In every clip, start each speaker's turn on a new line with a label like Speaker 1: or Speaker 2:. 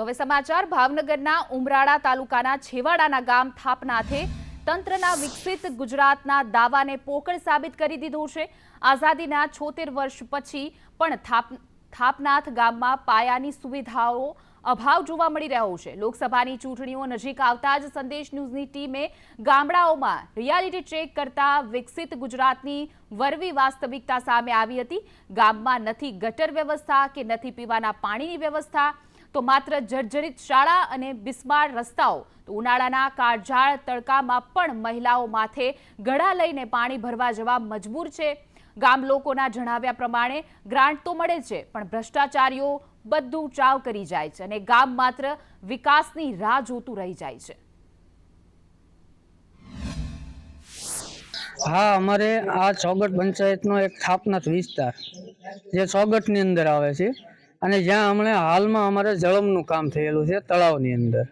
Speaker 1: તો હવે સમાચાર. ભાવનગરના ઉમરાળા તાલુકાના છેવાડાના ગામ થાપનાથે તંત્રના વિકસિત ગુજરાતના દાવાને પોકળ સાબિત કરી દીધો છે. આઝાદીના છોતેર વર્ષ પછી પણ થાપ, થાપનાથ ગામમાં પાયાની સુવિધાઓ અભાવ જોવા મળી રહ્યો છે. લોકસભાની ચૂંટણીઓ નજીક આવતા જ સંદેશ ન્યૂઝની ટીમે ગામડાઓમાં રિયાલિટી ચેક કરતા વિકસિત ગુજરાતની વરવી વાસ્તવિકતા સામે આવી હતી. ગામમાં નથી ગટર વ્યવસ્થા કે નથી પીવાના પાણીની વ્યવસ્થા તો માત્ર જર્જરિત શાળા અને બિસ્માર રસ્તાઓ, તો ઉનાળાના કાળઝાળ તડકામાં પણ મહિલાઓ માથે ગળા લઈને પાણી ભરવા જવા મજબૂર છે. ગામ લોકોના જણાવ્યા પ્રમાણે ગ્રાન્ટ તો મળે છે, પણ ભ્રષ્ટાચારીઓ બધું ચાવ કરી જાય છે અને ગામ માત્ર વિકાસની રાહ જોતું રહી જાય છે.
Speaker 2: હા, અમારે આ ચોગટ પંચાયતનો એક થાપનાથ વિસ્તાર, જે ચોગટની અંદર આવે છે. અને જ્યાં હમણાં હાલમાં અમારે જળમનું કામ થયેલું છે તળાવની અંદર.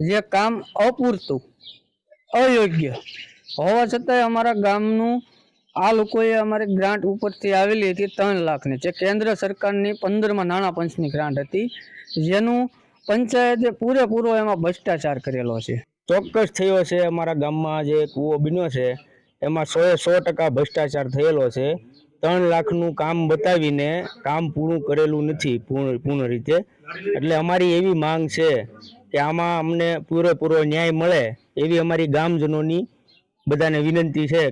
Speaker 2: જે કામ અપૂરતું, અયોગ્ય. હોવા છતાંય અમારા ગામનું, આ લોકોએ અમારે ગ્રાન્ટ ઉપરથી આવેલી હતી ત્રણ લાખની, જે કેન્દ્ર સરકારની પંદરમાં નાણાં પંચની ગ્રાન્ટ હતી, જેનું પંચાયતે પૂરેપૂરો એમાં ભ્રષ્ટાચાર કરેલો છે.
Speaker 3: ચોક્કસ થયો છે અમારા ગામમાં જે કૂવો બન્યો છે, એમાં સોએ સો ટકા ભ્રષ્ટાચાર થયેલો છે. ત્રણ લાખનું કામ બતાવીને કામ પૂરું કરેલું નથી પૂર્ણ પૂર્ણ રીતે. એટલે અમારી એવી માંગ છે કે આમાં અમને પૂરેપૂરો ન્યાય મળે એવી અમારી ગામજનોની બધાને વિનંતી છે.